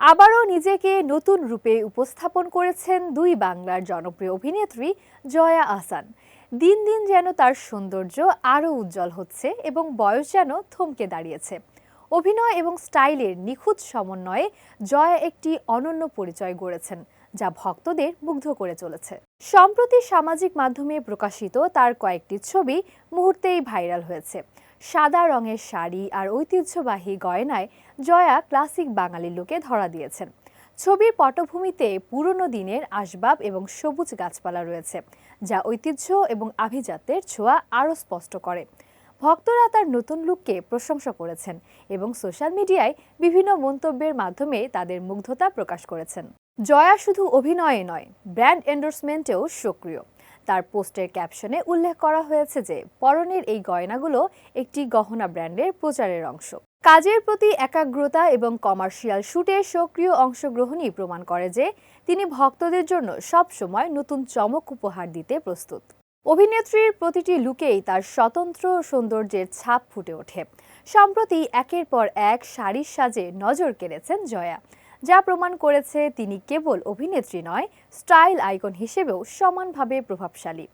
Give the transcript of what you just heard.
আবারও নিজেকে নতুন রূপে উপস্থাপন করেছেন দুই বাংলার জনপ্রিয় অভিনেত্রী জয়া আহসান। দিন দিন যেন তার সৌন্দর্য আরও উজ্জ্বল হচ্ছে এবং বয়স যেন থমকে দাঁড়িয়েছে। অভিনয় এবং স্টাইলের নিখুঁত সমন্বয়ে জয়া একটি অনন্য পরিচয় গড়েছেন, যা ভক্তদের মুগ্ধ করে চলেছে। সম্প্রতি সামাজিক মাধ্যমে প্রকাশিত তার কয়েকটি ছবি মুহূর্তেই ভাইরাল হয়েছে। সাদা রঙের শাড়ি আর ঐতিহ্যবাহী গয়নায় জয়া ক্লাসিক বাঙালি লোকে ধরা দিয়েছেন। ছবির পটভূমিতে পুরনো দিনের আসবাব এবং সবুজ গাছপালা রয়েছে, যা ঐতিহ্য এবং আভিজাত্যের ছোঁয়া আরও স্পষ্ট করে। ভক্তরা তার নতুন লুককে প্রশংসা করেছেন এবং সোশ্যাল মিডিয়ায় বিভিন্ন মন্তব্যের মাধ্যমে তাদের মুগ্ধতা প্রকাশ করেছেন। জয়া শুধু অভিনয়ে নয়, ব্র্যান্ড এন্ডোর্সমেন্টেও সক্রিয়। তার পোস্টের ক্যাপশনে উল্লেখ করা হয়েছে যে, পরনের এই গয়নাগুলো একটি গহনা ব্র্যান্ডের প্রচারের অংশ। কাজের প্রতি একাগ্রতা এবং কমার্শিয়াল শুটের সক্রিয় অংশগ্রহণই প্রমাণ করে যে, তিনি ভক্তদের জন্য সব সময় নতুন চমক উপহার দিতে প্রস্তুত। অভিনেত্রীর প্রতিটি লুকেই তার স্বতন্ত্র সৌন্দর্যের ছাপ ফুটে ওঠে। সম্প্রতি একের পর এক শাড়ির সাজে নজর কেড়েছেন জয়া। যা প্রমাণ করেছে তিনি কেবল অভিনেত্রী নয় স্টাইল আইকন হিসেবেও সমানভাবে প্রভাবশালী।